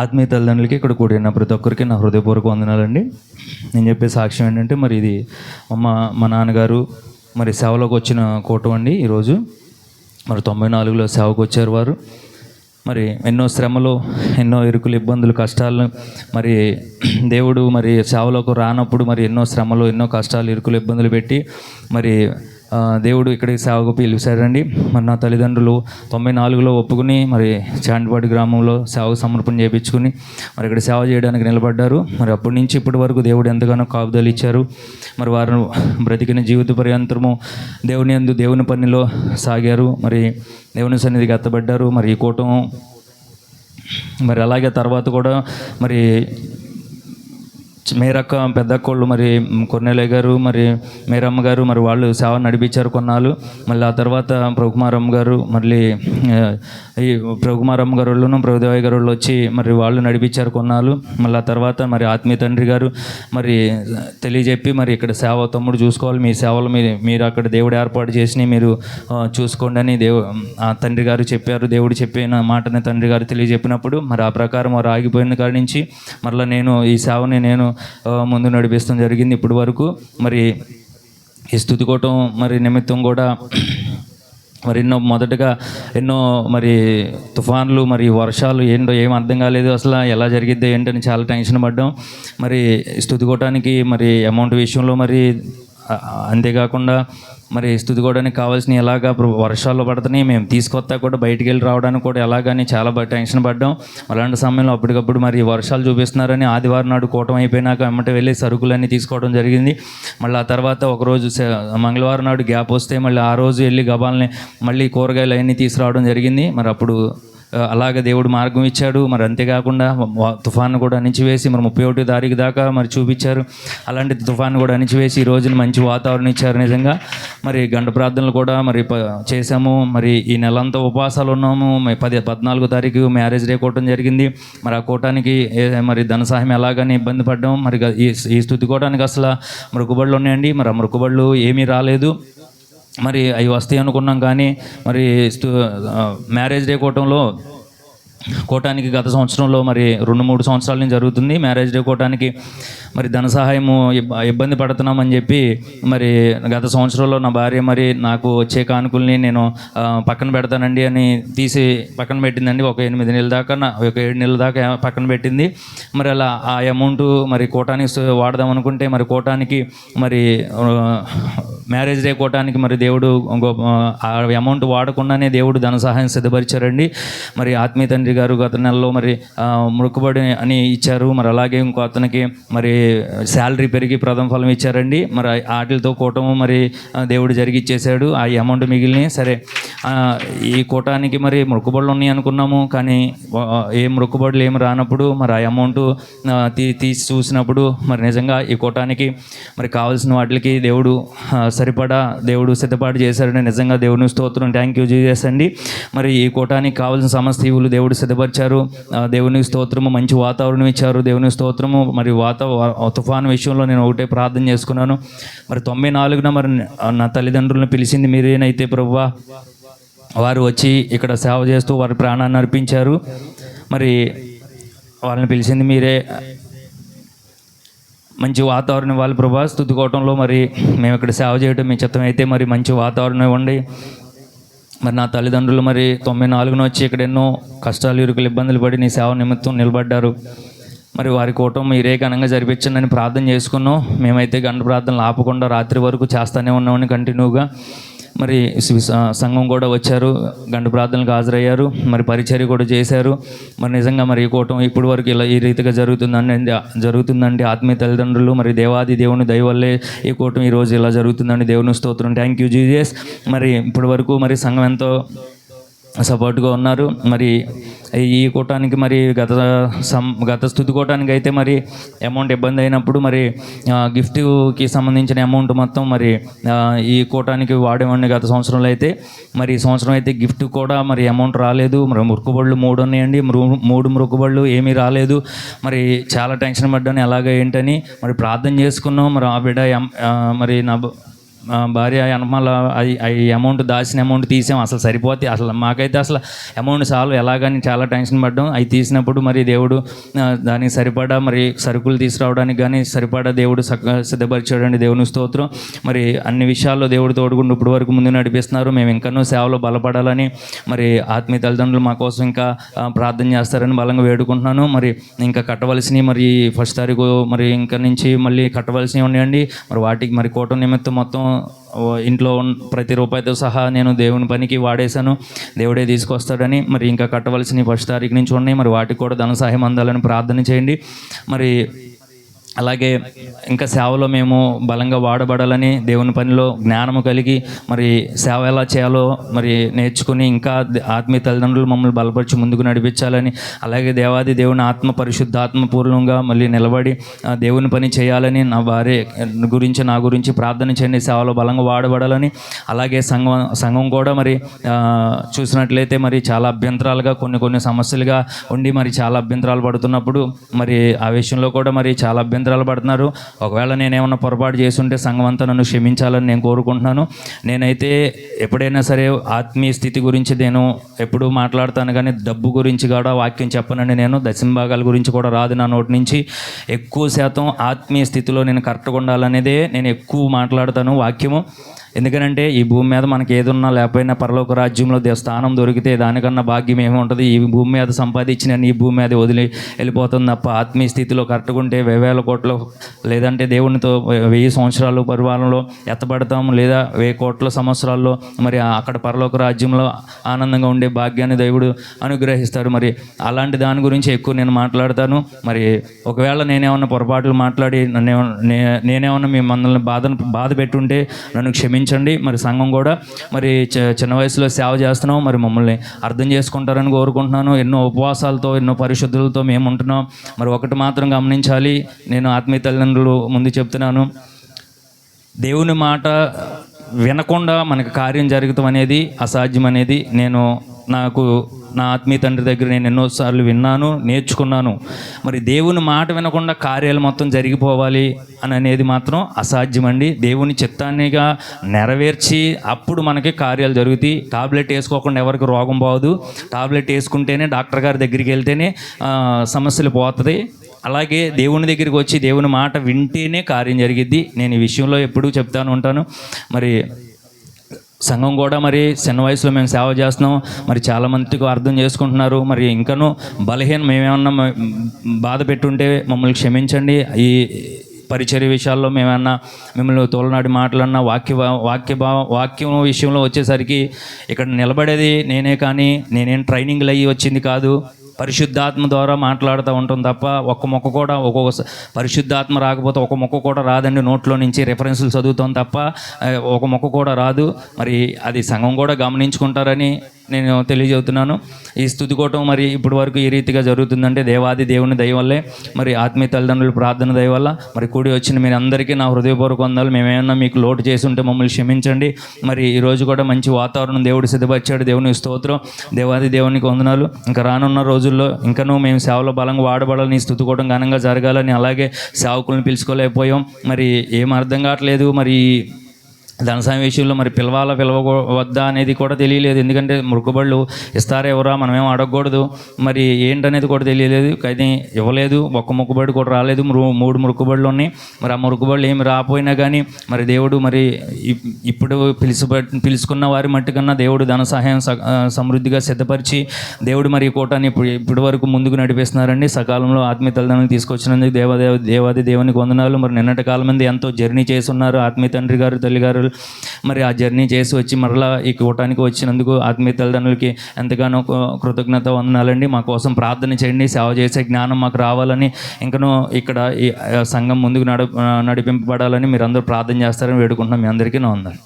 ఆత్మీయ తల్లిదండ్రులకి ఇక్కడ కూడిన ప్రతి ఒక్కరికి నా హృదయపూర్వక వందనాలండి. నేను చెప్పే సాక్ష్యం ఏంటంటే మరి ఇది మా మా నాన్నగారు మరి సేవలోకి వచ్చిన కూటం అండి ఈరోజు. మరి తొంభై నాలుగులో సేవకు వచ్చారు వారు. మరి ఎన్నో శ్రమలు ఎన్నో ఇరుకులు ఇబ్బందులు కష్టాలు మరి దేవుడు మరి సేవలోకి రానప్పుడు మరి ఎన్నో శ్రమలు ఎన్నో కష్టాలు ఇరుకులు ఇబ్బందులు పెట్టి మరి దేవుడు ఇక్కడికి సేవకు పిలిచారండి మరి నా తల్లిదండ్రులు తొంభై నాలుగులో ఒప్పుకుని మరి చాండ్పాటి గ్రామంలో సేవకు సమర్పణ చేయించుకుని మరి ఇక్కడ సేవ చేయడానికి నిలబడ్డారు. మరి అప్పటి నుంచి ఇప్పటి వరకు దేవుడు ఎంతగానో కాపుదలు ఇచ్చారు. మరి వారు బ్రతికిన జీవిత పర్యంతరము దేవుని అందు దేవుని పనిలో సాగారు. మరి దేవుని సన్నిధికి ఎత్తబడ్డారు. మరి ఈ కూటం మరి అలాగే తర్వాత కూడా మరి మేరక్క పెద్దక్కోళ్ళు మరి కొన్నెలయ్య గారు మరి మేరమ్మ గారు మరి వాళ్ళు సేవ నడిపించారు కొన్నాళ్ళు. మళ్ళీ ఆ తర్వాత ప్రభుకుమారమ్మ గారు మళ్ళీ ఈ ప్రభుకుమారమ్మ గారు వాళ్ళు ప్రభుదేవయ్య గారు వాళ్ళు వచ్చి మరి వాళ్ళు నడిపించారు కొన్నాళ్ళు. మళ్ళీ ఆ తర్వాత మరి ఆత్మీయ తండ్రి గారు మరి తెలియజెప్పి మరి ఇక్కడ సేవ తమ్ముడు చూసుకోవాలి. మీ సేవలు మీరు మీరు అక్కడ దేవుడు ఏర్పాటు చేసి మీరు చూసుకోండి అని దేవు ఆ తండ్రి గారు చెప్పారు. దేవుడు చెప్పిన మాటని తండ్రి గారు తెలియజెప్పినప్పుడు మరి ఆ ప్రకారం వారు ఆగిపోయిన కాడి నుంచి మరలా నేను ఈ సేవని నేను ముందు నడిపిస్తాం జరిగింది ఇప్పటి వరకు. మరి ఈ స్థుతికోవటం మరి నిమిత్తం కూడా మరి ఎన్నో మొదటగా ఎన్నో మరి తుఫాన్లు మరి వర్షాలు ఏంటో ఏం అర్థం కాలేదు అసలు ఎలా జరిగిద్దో ఏంటని చాలా టెన్షన్ పడ్డాం. మరి స్థుతికోవటానికి మరి అమౌంట్ విషయంలో మరి అంతేకాకుండా మరి స్థుతికోవడానికి కావాల్సిన ఎలాగా వర్షాలు పడుతున్నాయి మేము తీసుకొస్తా కూడా బయటికి వెళ్ళి రావడానికి కూడా ఎలాగని చాలా టెన్షన్ పడ్డాం. అలాంటి సమయంలో అప్పటికప్పుడు మరి వర్షాలు చూపిస్తున్నారని ఆదివారం నాడు కూటం అయిపోయినాక వెంట వెళ్ళి సరుకులన్నీ తీసుకోవడం జరిగింది. మళ్ళీ ఆ తర్వాత ఒకరోజు మంగళవారం నాడు గ్యాప్ వస్తే మళ్ళీ ఆ రోజు వెళ్ళి గబాల్ని మళ్ళీ కూరగాయలు అవన్నీ తీసుకురావడం జరిగింది. మరి అప్పుడు అలాగే దేవుడు మార్గం ఇచ్చాడు. మరి అంతేకాకుండా తుఫాను కూడా అణిచివేసి మరి ముప్పై ఒకటి తారీఖు దాకా మరి చూపించారు. అలాంటి తుఫాను కూడా అణిచివేసి ఈ రోజున మంచి వాతావరణం ఇచ్చారు నిజంగా. మరి గంట ప్రార్థనలు కూడా మరి ప- చేశాము. మరి ఈ నెలంతా ఉపవాసాలు ఉన్నాము. మరి పది పద్నాలుగో తారీఖు మ్యారేజ్ డే కూటం జరిగింది. మరి ఆ కూటానికి మరి ధన సహాయం ఎలాగని ఇబ్బంది పడ్డాం. మరి ఈ ఈ స్థుతి కూటానికి అసలు మృకుబడులు ఉన్నాయండి. మరి ఆ మృకుబడులు ఏమీ రాలేదు. మరి అవి వస్తాయి అనుకున్నాం కానీ మరి మ్యారేజ్ డే కూటంలో కోటానికి గత సంవత్సరంలో మరి రెండు మూడు సంవత్సరాల నుంచి జరుగుతుంది. మ్యారేజ్ డే కోటానికి మరి ధన సహాయము ఇబ్బంది పడుతున్నామని చెప్పి మరి గత సంవత్సరంలో నా భార్య మరి నాకు వచ్చే కానుకల్ని నేను పక్కన పెడతానండి అని తీసి పక్కన పెట్టిందండి. ఒక ఎనిమిది నెలల దాకా నా ఒక ఏడు నెలల దాకా పక్కన పెట్టింది. మరి అలా ఆ అమౌంట్ మరి కోటానికి వాడదాం అనుకుంటే మరి కోటానికి మరి మ్యారేజ్ డే కోటానికి మరి దేవుడు ఇంకో, ఆ అమౌంట్ వాడకుండానే దేవుడు ధన సహాయం సిద్ధపరిచారండి. మరి ఆత్మీయ తండ్రి గారు గత నెలలో మరి మృక్కుబడి అని ఇచ్చారు. మరి అలాగే ఇంకో అతనికి మరి శాలరీ పెరిగి ప్రథమ ఫలం ఇచ్చారండి. మరి వాటితో కూటము మరి దేవుడు దేవుడు జరిగిచ్చేసాడు ఆ అమౌంట్ మిగిలిన సరే ఈ కూటానికి మరి మృక్కుబడులు ఉన్నాయి అనుకున్నాము. కానీ ఏ మృక్కుబడులు ఏమి రానప్పుడు మరి ఆ అమౌంట్ తీ తీసి చూసినప్పుడు మరి నిజంగా ఈ కూటానికి మరి కావాల్సిన వాటికి దేవుడు సరిపడా దేవుడు సిద్ధపాటు చేశాడని నిజంగా దేవుని స్తోత్రం. థ్యాంక్ యూ చేసండి మరి ఈ కూటానికి కావాల్సిన సమస్త ఈవులు దేవుడు సిద్ధపరిచారు. ఆ, దేవుని స్తోత్రము మంచి వాతావరణం ఇచ్చారు. దేవుని స్తోత్రము మరి వాత తుఫాను విషయంలో నేను ఒకటే ప్రార్థన చేసుకున్నాను. మరి తొంభై నాలుగున మరి నా తల్లిదండ్రులను పిలిచింది మీరేనైతే ప్రభువా? వారు వచ్చి ఇక్కడ సేవ చేస్తూ వారి ప్రాణాన్ని అర్పించారు. మరి వాళ్ళని పిలిచింది మీరే. మంచి వాతావరణం ఇవ్వాలి ప్రభా. స్థుతికోవటంలో మరి మేము ఇక్కడ సేవ చేయటం మీ చిత్తం అయితే మరి మంచి వాతావరణం ఇవ్వండి. మరి నా తల్లిదండ్రులు మరి తొంభై నాలుగున వచ్చి ఇక్కడ ఎన్నో కష్టాలు ఇరుకులు ఇబ్బందులు పడి నీ సేవ నిమిత్తం నిలబడ్డారు. మరి వారి కూటం మీరే ఘనంగా జరిపించండి ప్రార్థన చేసుకున్నాం. మేమైతే గంట ప్రార్థనలు ఆపకుండా రాత్రి వరకు చేస్తూనే ఉన్నామని కంటిన్యూగా మరి సంఘం కూడా వచ్చారు గంట ప్రార్థనలకు హాజరయ్యారు మరి పరిచర్య కూడా చేశారు. మరి నిజంగా మరి ఈ కూటం ఇప్పటి వరకు ఇలా ఈ రీతిగా జరుగుతుందండి జరుగుతుందండి. ఆత్మీయ తల్లిదండ్రులు మరి దేవాది దేవుని దయవల్లే ఈ కూటం ఈ రోజు ఇలా జరుగుతుందండి. దేవుని స్తోత్రం. థ్యాంక్ యూ జీజస్ మరి ఇప్పటి వరకు మరి సంఘం ఎంతో సపోర్ట్గా ఉన్నారు. మరి ఈ కూటానికి మరి గత సం గత స్థుతి కూటానికి అయితే మరి అమౌంట్ ఇబ్బంది అయినప్పుడు మరి గిఫ్ట్కి సంబంధించిన అమౌంట్ మొత్తం మరి ఈ కూటానికి వాడేవాడిని గత సంవత్సరంలో అయితే. మరి ఈ సంవత్సరం అయితే గిఫ్ట్ కూడా మరి అమౌంట్ రాలేదు. మరి మురుకుబళ్ళు మూడు ఉన్నాయండి. మృ- మూడు మురుకుబళ్ళు ఏమీ రాలేదు. మరి చాలా టెన్షన్ పడ్డాను. ఎలాగ ఏంటని మరి ప్రార్థన చేసుకున్నాం. మరి ఆ బిడ్డ ఎం- మరి నా భార్య వెనమాల ఈ అమౌంట్ దాచిన అమౌంట్ తీసాం. అసలు సరిపోతే అసలు మాకైతే అసలు అమౌంట్ సాల్వ్ ఎలాగని చాలా టెన్షన్ పడ్డాం. అవి తీసినప్పుడు మరి దేవుడు దానికి సరిపడా మరి సరుకులు తీసుకురావడానికి కానీ సరిపడా దేవుడు సిద్ధపరిచాడండి. దేవుని స్తోత్రం. మరి అన్ని విషయాల్లో దేవుడు తోడుకుంటూ ఇప్పుడు వరకు ముందు నడిపిస్తున్నారు. మేము ఇంకనూ సేవలో బలపడాలని మరి ఆత్మీయ తల్లిదండ్రులు మా కోసం ఇంకా ప్రార్థన చేస్తారని బలంగా వేడుకుంటున్నాను. మరి ఇంకా కట్టవలసినవి మరి ఫస్ట్ తారీఖు మరి ఇంకా నుంచి మళ్ళీ కట్టవలసినవి ఉన్నాయండి. మరి వాటికి మరి కోట నిమిత్తం మొత్తం ఇంట్లో ప్రతి రూపాయితో సహా నేను దేవుని పనికి వాడేశాను. దేవుడే తీసుకొస్తాడని మరి ఇంకా కట్టవలసిన ఫస్ట్ తారీఖు నుంచి ఉన్నాయి. మరి వాటికి కూడా ధన సహాయం అందాలని ప్రార్థన చేయండి. మరి అలాగే ఇంకా సేవలో మేము బలంగా వాడబడాలని దేవుని పనిలో జ్ఞానము కలిగి మరి సేవ ఎలా చేయాలో మరి నేర్చుకుని ఇంకా ఆత్మీయ తల్లిదండ్రులు మమ్మల్ని బలపరిచి ముందుకు నడిపించాలని అలాగే దేవాది దేవుని ఆత్మ పరిశుద్ధాత్మ పూర్ణంగా మళ్ళీ నిలబడి ఆ, దేవుని పని చేయాలని నా వారి గురించి నా గురించి ప్రార్థన చేయండి సేవలో బలంగా వాడబడాలని. అలాగే సంఘం సంఘం కూడా మరి చూసినట్లయితే మరి చాలా అభ్యంతరాలుగా కొన్ని కొన్ని సమస్యలుగా ఉండి మరి చాలా అభ్యంతరాలు పడుతున్నప్పుడు మరి ఆ విషయంలో కూడా మరి చాలా అభ్యంతరాలు పడుతున్నారు. ఒకవేళ నేనేమన్నా పొరపాటు చేస్తుంటే సంఘం అంతా నన్ను క్షమించాలని నేను కోరుకుంటున్నాను. నేనైతే ఎప్పుడైనా సరే ఆత్మీయ స్థితి గురించి నేను ఎప్పుడు మాట్లాడతాను కానీ డబ్బు గురించి కూడా వాక్యం చెప్పనండి నేను. దశంభాగాల గురించి కూడా రాదు నా నోటి నుంచి. ఎక్కువ శాతం ఆత్మీయ స్థితిలో నేను కరెక్ట్గా ఉండాలనేదే నేను ఎక్కువ మాట్లాడతాను వాక్యము. ఎందుకనంటే ఈ భూమి మీద మనకి ఏదున్నా లేకపోయినా పరలోక రాజ్యంలో స్థానం దొరికితే దానికన్నా భాగ్యం ఏమి ఉంటుంది? ఈ భూమి మీద సంపాదించిన ఈ భూమి మీద వదిలి వెళ్ళిపోతుంది తప్ప ఆత్మీయ స్థితిలో కరెక్ట్గా ఉంటే వేవేల కోట్లు లేదంటే దేవునితో వెయ్యి సంవత్సరాలు పరిపాలనలో ఎత్తబడతాము లేదా వెయ్యి కోట్ల సంవత్సరాల్లో మరి అక్కడ పరలోక రాజ్యంలో ఆనందంగా ఉండే భాగ్యాన్ని దేవుడు అనుగ్రహిస్తాడు. మరి అలాంటి దాని గురించి ఎక్కువ నేను మాట్లాడతాను. మరి ఒకవేళ నేనేమన్నా పొరపాట్లు మాట్లాడి నన్ను నే- నేనేమన్నా మీ మనల్ని బాధ బాధ పెట్టుంటే నన్ను క్షమించండి. మరి సంఘం కూడా మరి చిన్న వయసులో సేవ చేస్తున్నాం. మరి మమ్మల్ని అర్థం చేసుకుంటారని కోరుకుంటున్నాను. ఎన్నో ఉపవాసాలతో ఎన్నో పరిశుద్ధులతో మేము ఉంటున్నాం మరి ఒకటి మాత్రం గమనించాలి. నేను ఆత్మీయ తల్లిదండ్రులు ముందు చెప్తున్నాను. దేవుని మాట వినకుండా మనకు కార్యం జరుగుతాం అనేది అసాధ్యం అనేది నేను నాకు నా ఆత్మీయ తండ్రి దగ్గర నేను ఎన్నోసార్లు విన్నాను నేర్చుకున్నాను. మరి దేవుని మాట వినకుండా కార్యాలు మొత్తం జరిగిపోవాలి అని అనేది మాత్రం అసాధ్యమండి. దేవుని చిత్తాన్నిగా నెరవేర్చి అప్పుడు మనకి కార్యాలు జరుగుతాయి. టాబ్లెట్ వేసుకోకుండా ఎవరికి రోగం పోదు. టాబ్లెట్ వేసుకుంటేనే డాక్టర్ గారి దగ్గరికి వెళ్తేనే సమస్యలు పోతుంది అలాగే దేవుని దగ్గరికి వచ్చి దేవుని మాట వింటేనే కార్యం జరిగిద్ది. నేను ఈ విషయంలో ఎప్పుడూ చెప్తాను ఉంటాను. మరి సంఘం కూడా మరి చిన్న వయసులో మేము సేవ చేస్తున్నాం. మరి చాలా మందికి అర్థం చేసుకుంటున్నారు. మరి ఇంకనూ బలహీన మేమేమన్నా బాధ పెట్టుంటే మమ్మల్ని క్షమించండి. ఈ పరిచర్య విషయాల్లో మేమన్నా మిమ్మల్ని తోలనాడి మాటలన్నా వాక్య వాక్య భావ వాక్యం విషయంలో వచ్చేసరికి ఇక్కడ నిలబడేది నేనే కానీ నేనేం ట్రైనింగ్లు అయ్యి వచ్చింది కాదు. పరిశుద్ధాత్మ ద్వారా మాట్లాడుతూ ఉంటాం తప్ప ఒక్క మొక్క కూడా ఒక్కొక్క స- పరిశుద్ధాత్మ రాకపోతే ఒక మొక్క కూడా రాదండి నోట్లో నుంచి రెఫరెన్స్లు చదువుతాం తప్ప ఒక మొక్క కూడా రాదు. మరి అది సంఘం కూడా గమనించుకుంటారని నేను తెలియజేస్తున్నాను. ఈ స్థుతికోవటం మరి ఇప్పటి వరకు ఏ రీతిగా జరుగుతుందంటే దేవాది దేవుని దయ వల్లే మరి ఆత్మీయ తల్లిదండ్రులు ప్రార్థన దయ వల్ల. మరి కూడి వచ్చిన మీరు అందరికీ నా హృదయపూర్వక వందాలు మేమేమన్నా మీకు లోటు చేసి ఉంటే మమ్మల్ని క్షమించండి. మరి ఈరోజు కూడా మంచి వాతావరణం దేవుడు సిద్ధపరిచాడు. దేవుని స్తోత్రం. దేవాది దేవునికి వందనాలు. ఇంకా రానున్న రోజుల్లో ఇంకనూ మేము సేవలో బలంగా వాడబడాలని స్థుతికోవడం ఘనంగా జరగాలని అలాగే సేవకులను పిలుచుకోలేకపోయాం. మరి ఏం అర్థం కావట్లేదు. మరి ధనసాయం విషయంలో మరి పిలవాలా పిలవవద్దా అనేది కూడా తెలియలేదు. ఎందుకంటే మురుగుబళ్ళు ఇస్తారా ఎవరా మనమేం అడగకూడదు. మరి ఏంటనేది కూడా తెలియలేదు. కానీ ఇవ్వలేదు. ఒక్క మొక్కుబడి కూడా రాలేదు. మూడు మురుకుబడులు ఉన్నాయి. మరి ఆ మురుకుబడులు ఏమి రాపోయినా కానీ మరి దేవుడు మరి ఇప్- ఇప్పుడు పిలుసు పిలుచుకున్న వారి మట్టుకన్నా దేవుడు ధన సహాయం స- సమృద్ధిగా సిద్ధపరిచి దేవుడు మరి ఈ కూటాన్ని ఇప్పుడు ఇప్పటి వరకు ముందుకు నడిపిస్తున్నారండి. సకాలంలో ఆత్మీయ తల్లిదండ్రులు తీసుకొచ్చినందుకు దేవాదేవ దేవాది దేవునికి వందనాలు. మరి నిన్నటి కాలం మంది ఎంతో జర్నీ చేసి ఉన్నారు ఆత్మీయ తండ్రి గారు తల్లి గారు మరి ఆ జర్నీ చేసి వచ్చి మరలా ఈ కూటానికి వచ్చినందుకు ఆత్మీయ తల్లిదండ్రులకి ఎంతగానో కృతజ్ఞత వందనాలండి. మా కోసం ప్రార్థన చేయండి సేవ చేసే జ్ఞానం మాకు రావాలని. ఇంకనూ ఇక్కడ ఈ సంఘం ముందుకు నడు నడిపింపబడాలని మీరు అందరూ ప్రార్థన చేస్తారని వేడుకుంటున్నాం. మీ అందరికీ నా ఉందండి